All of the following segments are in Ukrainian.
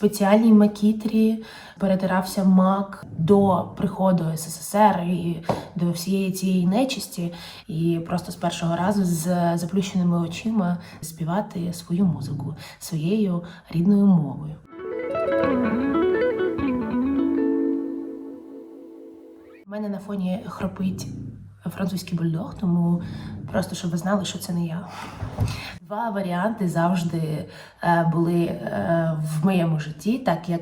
спеціальній макітрі перетирався мак до приходу СССР і до всієї цієї нечисті, і просто з першого разу з заплющеними очима співати свою музику своєю рідною мовою. У мене на фоні хропить французький бульдог, тому просто щоб ви знали, що це не я. Два варіанти завжди е, були е, в моєму житті, так як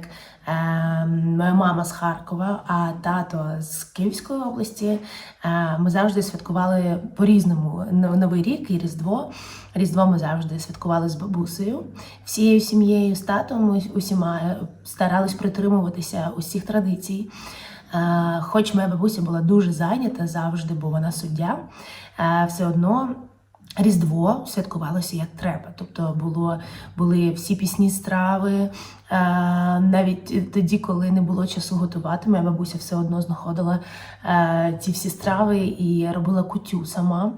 е, моя мама з Харкова, а тато з Київської області. Ми завжди святкували по-різному Новий рік і Різдво. Різдво ми завжди святкували з бабусею, всією сім'єю, з татом, ус- усіма старались притримуватися усіх традицій. Е, Хоч моя бабуся була дуже зайнята завжди, бо вона суддя, е, все одно Різдво святкувалося як треба. Тобто було, були всі пісні страви. е, Навіть тоді, коли не було часу готувати, моя бабуся все одно знаходила ці всі страви і робила кутю сама.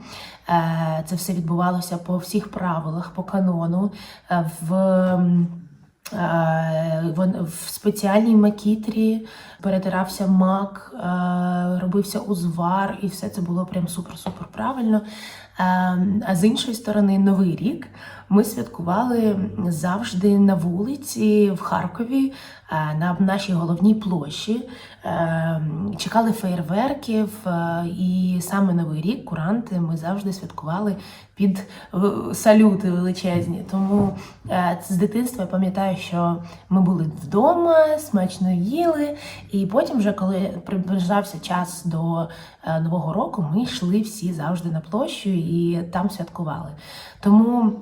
Це все відбувалося по всіх правилах, по канону. В в спеціальній макітрі перетирався мак, е, робився узвар, і все це було прям супер-супер правильно. Е, А з іншої сторони, Новий рік ми святкували завжди на вулиці в Харкові, е, на нашій головній площі. Е, Чекали феєрверків, е, і саме Новий рік, куранти, ми завжди святкували під е, салюти величезні. Тому з дитинства я пам'ятаю, що ми були вдома, смачно їли, і потім, вже коли приближався час до Нового року, ми йшли всі завжди на площу і там святкували. Тому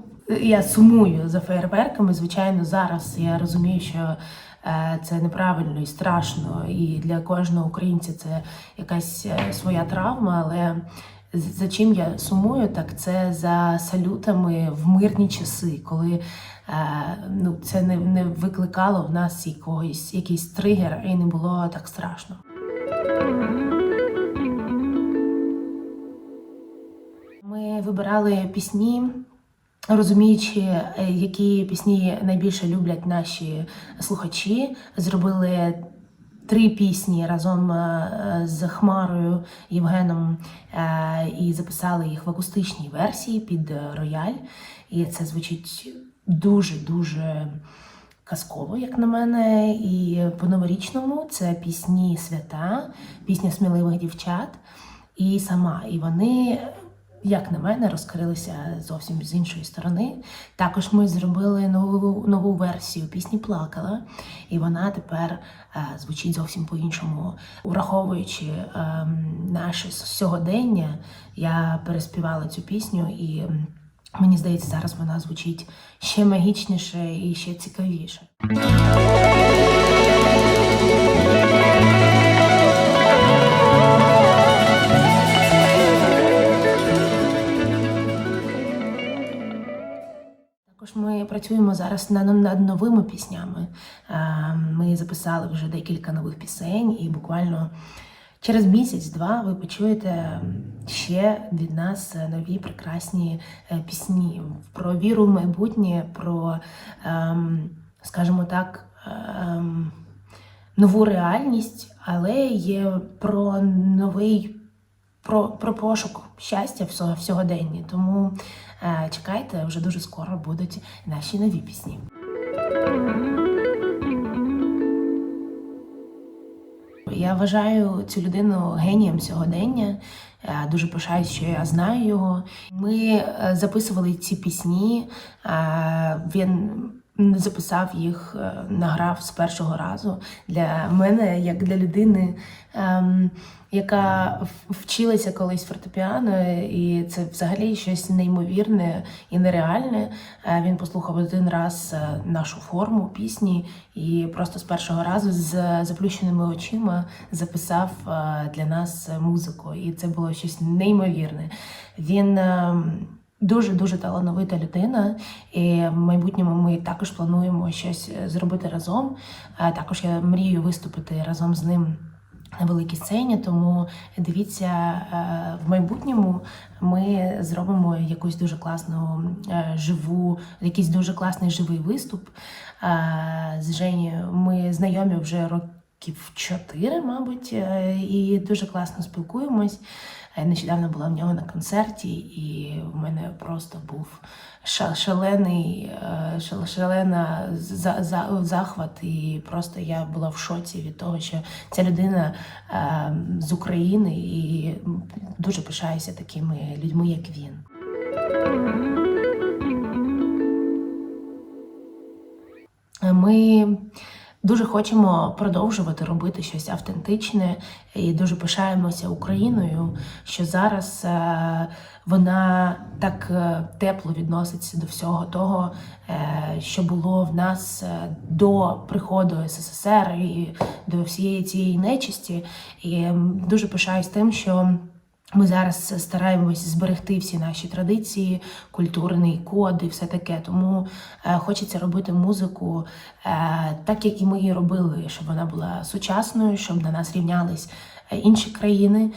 я сумую за феєрверками. Звичайно, зараз я розумію, що е, це неправильно і страшно, і для кожного українця це якась е, своя травма, але. За чим я сумую, так це за салютами в мирні часи, коли е, ну, це не, не викликало в нас якогось якийсь тригер і не було так страшно. Вибирали пісні, розуміючи, е, які пісні найбільше люблять наші слухачі. Зробили три пісні разом е, з Хмарою Євгеном е, і записали їх в акустичній версії під рояль. І це звучить дуже-дуже казково, як на мене. І по-новорічному це пісні свята, пісня сміливих дівчат і сама. І вони, як на мене, розкрилися зовсім з іншої сторони. Також ми зробили нову, нову версію пісні Плакала, і вона тепер е, звучить зовсім по-іншому. Враховуючи е, наше сьогодення, я переспівала цю пісню і. Мені здається, зараз вона звучить ще магічніше і ще цікавіше. Також ми працюємо зараз над, над новими піснями. Е, Ми записали вже декілька нових пісень, і буквально через місяць-два ви почуєте ще від нас нові прекрасні е, пісні про віру в майбутнє, про, ем, скажімо так, ем, нову реальність, але є про новий про, про пошук щастя в сьогоденні. Тому е, чекайте, вже дуже скоро будуть наші нові пісні. Я вважаю цю людину генієм сьогодення. Е, Дуже пишаюсь, що я знаю його. Ми е, записували ці пісні. е, Записав їх, е, награв з першого разу. Для мене, як для людини, ем, яка вчилася колись фортепіано, і це взагалі щось неймовірне і нереальне. Е, Він послухав один раз е, нашу форму пісні і просто з першого разу з заплющеними очима записав для нас музику. І це було щось неймовірне. Він ем, дуже дуже талановита людина, і в майбутньому ми також плануємо щось е, зробити разом. Е, Також я мрію виступити разом з ним на великій сцені. Тому дивіться, е, в майбутньому ми зробимо якусь дуже класну живу, якийсь дуже класний живий виступ з Женєю. Ми знайомі вже років чотири, мабуть, і дуже класно спілкуємось. Я нещодавно була в нього на концерті, і в мене просто був шалений, е, шалена за, за, захват. І просто я була в шоці від того, що ця людина е, з України, і дуже пишаюся такими людьми, як він. Ми дуже хочемо продовжувати робити щось автентичне і дуже пишаємося Україною, що зараз е, вона так е, тепло відноситься до всього того, е, що було в нас до приходу СССР і до всієї цієї нечисті. І дуже пишаюсь тим, що. Ми зараз стараємось зберегти всі наші традиції, культурний код і все таке. Тому е, хочеться робити музику е, так, як і ми її робили, щоб вона була сучасною, щоб на нас рівнялись е, інші країни,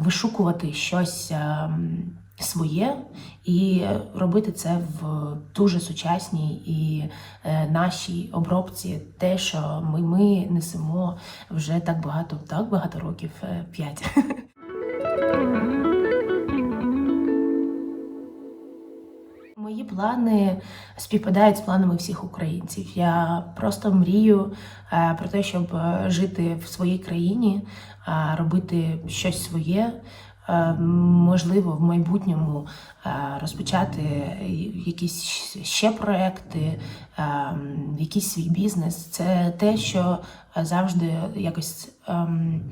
вишукувати щось. Своє і робити це в дуже сучасній і нашій обробці, те, що ми, ми несемо вже так багато, так багато років, п'ять. Мої плани співпадають з планами всіх українців. Я просто мрію е, про те, щоб е, жити в своїй країні, е, робити щось своє. Можливо, в майбутньому розпочати якісь ще проекти, якийсь свій бізнес. Це те, що завжди якось ем,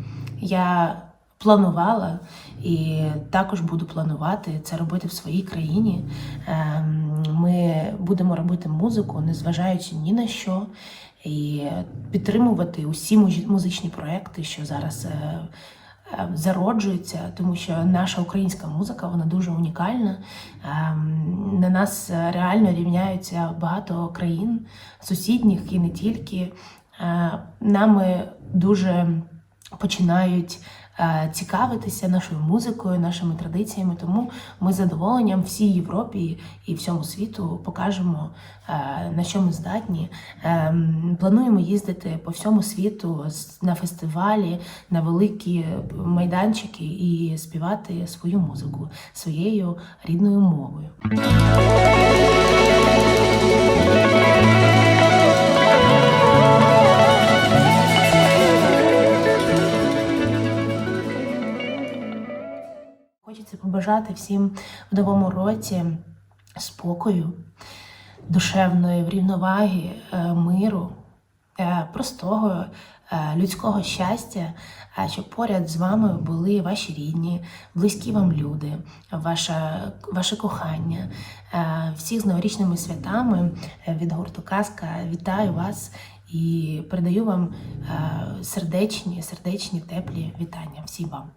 я планувала і також буду планувати це робити в своїй країні. Ем, Ми будемо робити музику, незважаючи ні на що, і підтримувати усі музичні проекти, що зараз. е, е, Зароджуються, тому що наша українська музика вона дуже унікальна. Ем, На нас е, реально рівняються багато країн сусідніх і не тільки. Нами дуже починають цікавитися нашою музикою, нашими традиціями. Тому ми з задоволенням всій Європі і всьому світу покажемо, е, на що ми здатні. Ем, Плануємо їздити по всьому світу на фестивалі, на великі майданчики і співати свою музику своєю рідною мовою. Хочеться побажати всім в новому році спокою, душевної врівноваги, е, миру, е, простого е, людського щастя, щоб поряд з вами були ваші рідні, близькі вам люди, ваша, ваше кохання. Всіх з новорічними святами від гурту Казка вітаю вас і передаю вам сердечні, сердечні, теплі вітання всім вам.